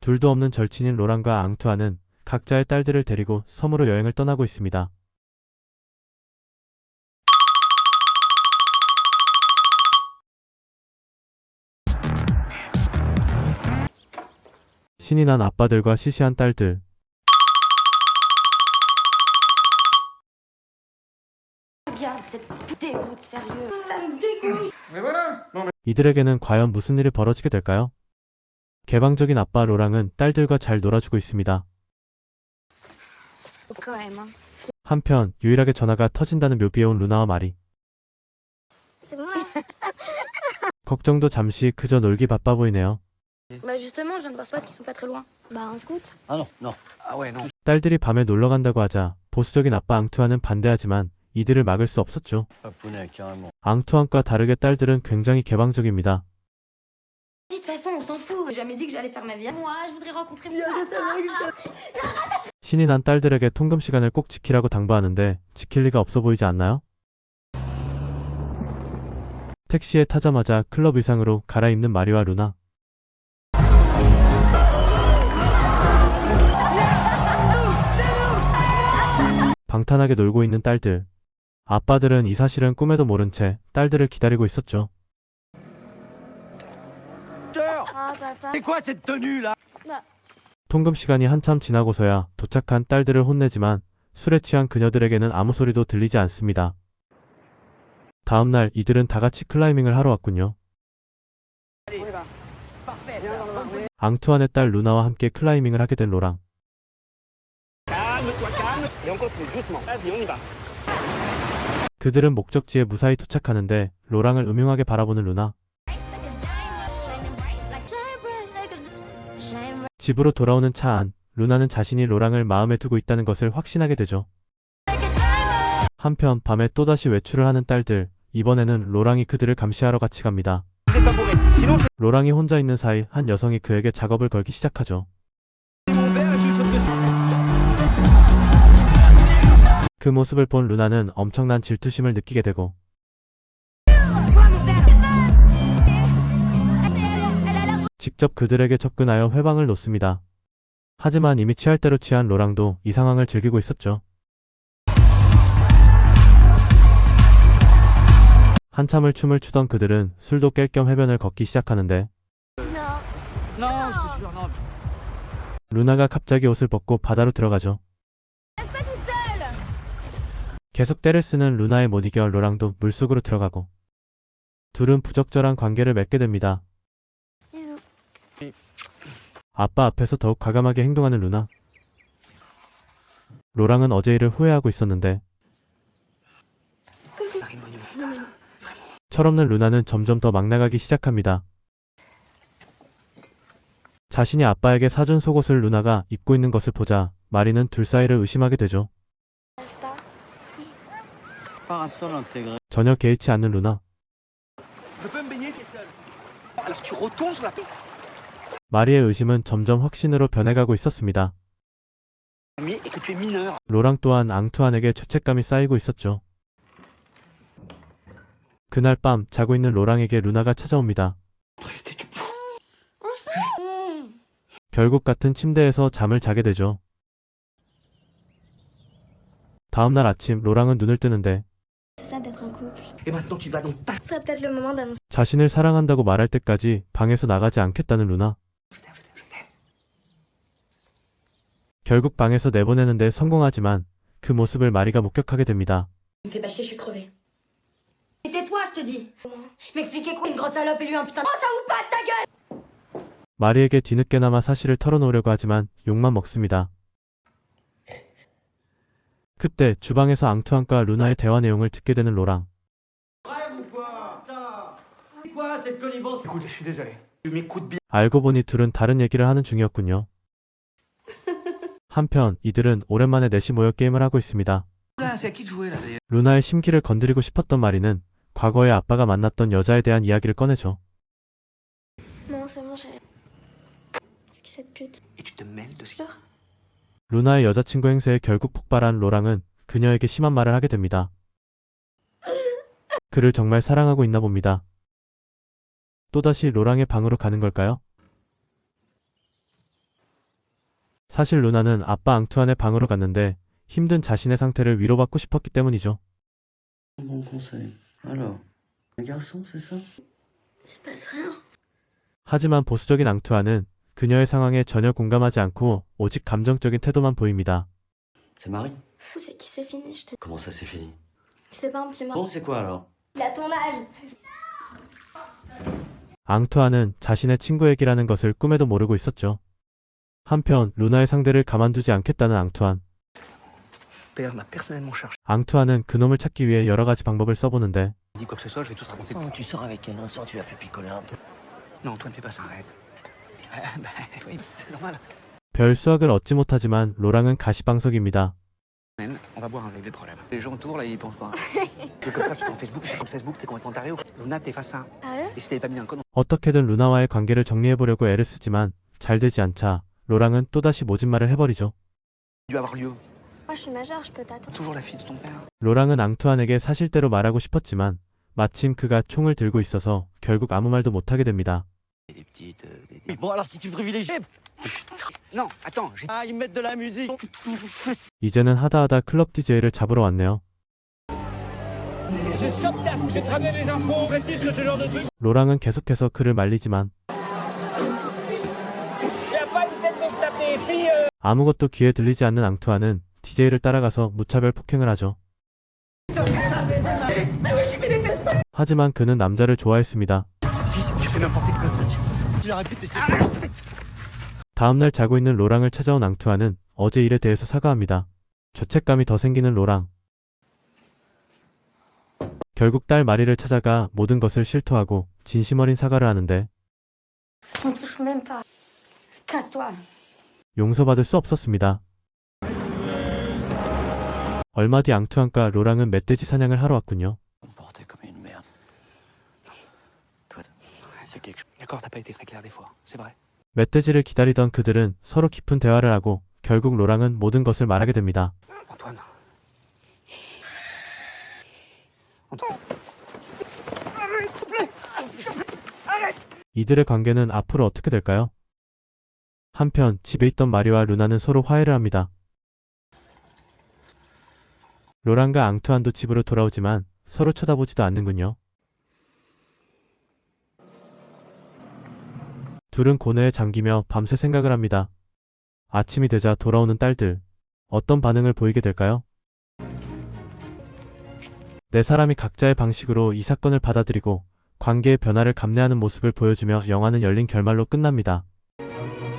둘도 없는 절친인 로랑과 앙투아는 각자의 딸들을 데리고 섬으로 여행을 떠나고 있습니다. 신이 난 아빠들과 시시한 딸들. 이들에게는 과연 무슨 일이 벌어지게 될까요? 개방적인 아빠 로랑은 딸들과 잘 놀아주고 있습니다. 한편 유일하게 전화가 터진다는 묘비에 온 루나와 마리. 걱정도 잠시 그저 놀기 바빠 보이네요. bah justement, je viens de voir Swat qui sont pas très loin. Bah un scout. Ah non, non. Ah ouais, non. 딸들이 밤에 놀러 간다고 하자 보수적인 아빠 앙투아는 반대하지만 이들을 막을 수 없었죠. Carrément. 앙투안과 다르게 딸들은 굉장히 개방적입니다. Fout. J'ai jamais dit que j'allais faire ma vie. Moi, je voudrais rencontrer mon 신이 난 딸들에게 통금 시간을 꼭 지키라고 당부하는데 지킬 리가 없어 보이지 않나요? 택시에 타자마자 클럽 의상으로 갈아입는 마리와 루나. 방탄하게 놀고 있는 딸들. 아빠들은 이 사실은 꿈에도 모른 채 딸들을 기다리고 있었죠. Ah, papa. C'est quoi cette tenue là 통금 시간이 한참 지나고서야 도착한 딸들을 혼내지만 술에 취한 그녀들에게는 아무 소리도 들리지 않습니다. 다음 날 이들은 다 같이 클라이밍을 하러 왔군요. 앙투안의 딸 루나와 함께 클라이밍을 하게 된 로랑. Calme-toi, calme. Et on continue doucement. Vas-y, on y va. 그들은 목적지에 무사히 도착하는데 로랑을 음흉하게 바라보는 루나. 집으로 돌아오는 차 안, 루나는 자신이 로랑을 마음에 두고 있다는 것을 확신하게 되죠. 한편 밤에 또다시 외출을 하는 딸들, 이번에는 로랑이 그들을 감시하러 같이 갑니다. 로랑이 혼자 있는 사이 한 여성이 그에게 작업을 걸기 시작하죠. 그 모습을 본 루나는 엄청난 질투심을 느끼게 되고 직접 그들에게 접근하여 회방을 놓습니다. 하지만 이미 취할 대로 취한 로랑도 이 상황을 즐기고 있었죠. 한참을 춤을 추던 그들은 술도 깰 겸 해변을 걷기 시작하는데. 루나가 갑자기 옷을 벗고 바다로 들어가죠. 계속 때를 쓰는 루나의 못 이겨 로랑도 물속으로 들어가고 둘은 부적절한 관계를 맺게 됩니다. 아빠 앞에서 더욱 과감하게 행동하는 루나. 로랑은 어제 일을 후회하고 있었는데 철없는 루나는 점점 더 막 나가기 시작합니다. 자신이 아빠에게 사준 속옷을 루나가 입고 있는 것을 보자 마리는 둘 사이를 의심하게 되죠. 전혀 개의치 않는 루나. 마리의 의심은 점점 확신으로 변해가고 있었습니다. 로랑 또한 앙투안에게 죄책감이 쌓이고 있었죠. 그날 밤 자고 있는 로랑에게 루나가 찾아옵니다. 결국 같은 침대에서 잠을 자게 되죠. 다음 날 아침 로랑은 눈을 뜨는데. 자신을 사랑한다고 말할 때까지 방에서 나가지 않겠다는 루나. 결국 방에서 내보내는데 성공하지만 그 모습을 마리가 목격하게 됩니다. Oh, 마리에게 뒤늦게나마 사실을 털어놓으려고 하지만 욕만 먹습니다. 그때 주방에서 앙투안과 루나의 대화 내용을 듣게 되는 로랑. 알고 보니 둘은 다른 얘기를 하는 중이었군요. 한편 이들은 오랜만에 넷이 모여 게임을 하고 있습니다. 루나의 심기를 건드리고 싶었던 마리는 과거에 아빠가 만났던 여자에 대한 이야기를 꺼내죠. 루나의 여자친구 행세에 결국 폭발한 로랑은 그녀에게 심한 말을 하게 됩니다. 그를 정말 사랑하고 있나 봅니다. 또다시 로랑의 방으로 가는 걸까요? 사실 루나는 아빠 앙투안의 방으로 갔는데 힘든 자신의 상태를 위로받고 싶었기 때문이죠. 하지만 보수적인 앙투안은 그녀의 상황에 전혀 공감하지 않고 오직 감정적인 태도만 보입니다. 앙투안은 자신의 친구 얘기라는 것을 꿈에도 모르고 있었죠. 한편 루나의 상대를 가만두지 않겠다는 앙투안. 앙투안은 그놈을 찾기 위해 여러 가지 방법을 써보는데. Oh. Ah. 별 수확을 얻지 못하지만 로랑은 가시방석입니다. 어떻게든 루나와의 관계를 정리해보려고 애를 쓰지만 잘 되지 않자 로랑은 또다시 모진말을 해버리죠. 로랑은 앙투안에게 사실대로 말하고 싶었지만 마침 그가 총을 들고 있어서 결국 아무 말도 못하게 됩니다. Des petites... euh, des- Oui, bon, alors si tu privilégies. Non, attends, j'ai. Ah, ils mettent de la musique. 이제는 하다하다 클럽 DJ를 잡으러 왔네요. 로랑은 계속해서 그를 말리지만 아무것도 귀에 들리지 않는 앙투안은 DJ를 따라가서 무차별 폭행을 하죠. 하지만 그는 남자를 좋아했습니다. 다음날 자고 있는 로랑을 찾아온 앙투안은 어제 일에 대해서 사과합니다. 죄책감이 더 생기는 로랑. 결국 딸 마리를 찾아가 모든 것을 실토하고 진심 어린 사과를 하는데 용서받을 수 없었습니다. 얼마 뒤 앙투안과 로랑은 멧돼지 사냥을 하러 왔군요. 멧돼지를 기다리던 그들은 서로 깊은 대화를 하고 결국 로랑은 모든 것을 말하게 됩니다. 이들의 관계는 앞으로 어떻게 될까요? 한편 집에 있던 마리와 루나는 서로 화해를 합니다. 로랑과 앙투안도 집으로 돌아오지만 서로 쳐다보지도 않는군요. 둘은 고뇌에 잠기며 밤새 생각을 합니다. 아침이 되자 돌아오는 딸들. 어떤 반응을 보이게 될까요? 네 사람이 각자의 방식으로 이 사건을 받아들이고 관계의 변화를 감내하는 모습을 보여주며 영화는 열린 결말로 끝납니다.